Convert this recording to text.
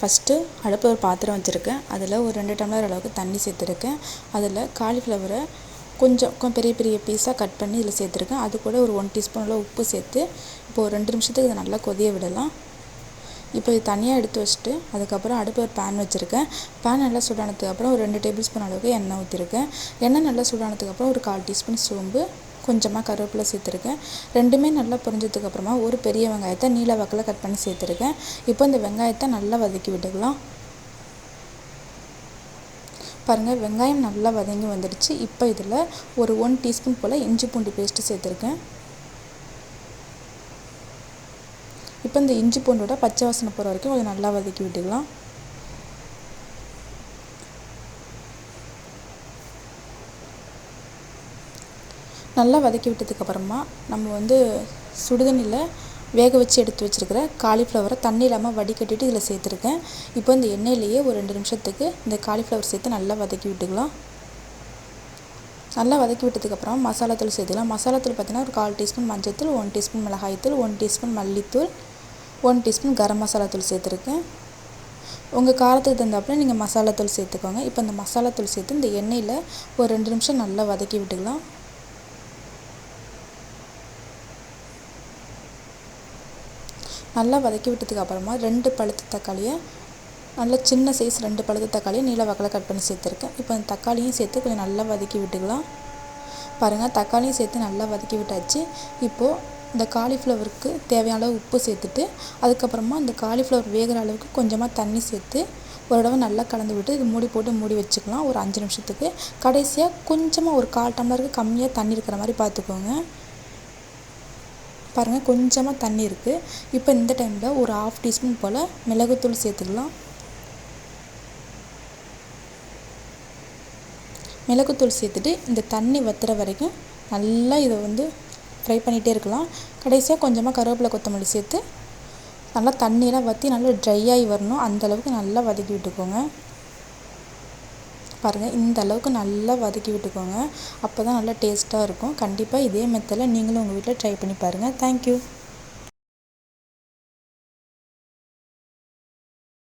First அடுப்பில் ஒரு பாத்திரம் வச்சுருக்கேன். அதில் ஒரு ரெண்டு டம்ளர் அளவுக்கு தண்ணி சேர்த்துருக்கேன். அதில் காலிஃப்ளவரை கொஞ்சம் பெரிய பெரிய பீஸாக கட் பண்ணி இதில் சேர்த்துருக்கேன். அது கூட ஒரு ஒன் டீஸ்பூன் அளவு உப்பு சேர்த்து இப்போ ஒரு ரெண்டு நிமிஷத்துக்கு இதை நல்லா கொதிய விடலாம். இப்போ இது தனியாக எடுத்து வச்சுட்டு அதுக்கப்புறம் அடுப்பில் ஒரு பேன் வச்சுருக்கேன். பேன் நல்லா சூடானதுக்கப்புறம் ஒரு ரெண்டு டேபிள் ஸ்பூன் அளவுக்கு எண்ணெய் ஊற்றிருக்கேன். எண்ணெய் நல்லா சூடானதுக்கப்புறம் ஒரு கால் டீஸ்பூன் சோம்பு கொஞ்சமாக கருவேப்பிலை சேர்த்துருக்கேன். ரெண்டுமே நல்லா பொரிஞ்சதுக்கப்புறமா ஒரு பெரிய வெங்காயத்தை நீல வாக்கில் கட் பண்ணி சேர்த்துருக்கேன். இப்போ இந்த வெங்காயத்தை நல்லா வதக்கி விட்டுக்கலாம். பாருங்கள் வெங்காயம் நல்லா வதங்கி வந்துடுச்சு. இப்போ இதில் ஒரு ஒன் டீஸ்பூன் போல் இஞ்சி பூண்டு பேஸ்ட்டு சேர்த்துருக்கேன். இப்போ இந்த இஞ்சி பூண்டோட பச்சை வாசனை போகிற வரைக்கும் கொஞ்சம் நல்லா வதக்கி விட்டுக்கலாம். நல்லா வதக்கி விட்டதுக்கப்புறமா நம்ம வந்து சுடுதண்ணியில் வேக வச்சு எடுத்து வச்சுருக்கிற காலிஃப்ளவரை தண்ணி இல்லாமல் வடிகட்டிட்டு இதில் சேர்த்துருக்கேன். இப்போ இந்த எண்ணெயிலேயே ஒரு ரெண்டு நிமிஷத்துக்கு இந்த காலிஃப்ளவர் சேர்த்து நல்லா வதக்கி விட்டுக்கலாம். நல்லா வதக்கி விட்டதுக்கப்புறம் மசாலாத்தூள் சேர்த்துக்கலாம். மசாலாத்தூள் பார்த்திங்கன்னா ஒரு கால் டீஸ்பூன் மஞ்சத்தூள் ஒன் டீஸ்பூன் மிளகாய்த்தூள் ஒன் டீஸ்பூன் மல்லித்தூள் ஒன் டீஸ்பூன் கரம் மசாலாத்தூள் சேர்த்துருக்கேன். உங்கள் காரத்துக்கு தகுந்தாப்புல நீங்கள் மசாலாத்தூள் சேர்த்துக்கோங்க. இப்போ இந்த மசாலாத்தூள் சேர்த்து இந்த எண்ணெயில் ஒரு ரெண்டு நிமிஷம் நல்லா வதக்கி விட்டுக்கலாம். நல்லா வதக்கி விட்டதுக்கு அப்புறமா ரெண்டு பழுத்த தக்காளியை நல்லா சின்ன சைஸ் ரெண்டு பழுத்த தக்காளியை நீல வாக்கில் கட் பண்ணி சேர்த்துருக்கேன். இப்போ அந்த தக்காளியும் சேர்த்து கொஞ்சம் நல்லா வதக்கி விட்டுக்கலாம். பாருங்கள் தக்காளியும் சேர்த்து நல்லா வதக்கி விட்டாச்சு. இப்போது இந்த காலிஃப்ளவருக்கு தேவையான அளவு உப்பு சேர்த்துட்டு அதுக்கப்புறமா இந்த காலிஃப்ளவர் வேகிற அளவுக்கு கொஞ்சமாக தண்ணி சேர்த்து ஒரு தடவை நல்லா கலந்து விட்டு இது மூடி போட்டு மூடி வச்சுக்கலாம். ஒரு அஞ்சு நிமிஷத்துக்கு. கடைசியாக கொஞ்சமாக ஒரு கால் டம்ளருக்கு கம்மியாக தண்ணி இருக்கிற மாதிரி பார்த்துக்கோங்க. பாருங்கள் கொஞ்சமாக தண்ணி இருக்குது இப்போ இந்த டைமில் ஒரு ஆஃப் டீஸ்பூன் போல் மிளகுத்தூள் சேர்த்துக்கலாம். மிளகுத்தூள் சேர்த்துட்டு இந்த தண்ணி வத்துற வரைக்கும் நல்லா இதை வந்து ஃப்ரை பண்ணிகிட்டே இருக்கலாம். கடைசியாக கொஞ்சமாக கருவேப்பிலை கொத்தமல்லி சேர்த்து நல்லா தண்ணியெலாம் வற்றி நல்லா ட்ரை ஆகி வரணும். அந்தளவுக்கு நல்லா வதக்கி விட்டுக்கோங்க பாருங்கள் இந்த அளவுக்கு நல்லா வதக்கி விட்டுக்கோங்க. அப்போ தான் நல்லா டேஸ்ட்டாக இருக்கும். கண்டிப்பாக இதே மெத்தடில் நீங்களும் உங்கள் வீட்டில் ட்ரை பண்ணி பாருங்கள் தேங்க்யூ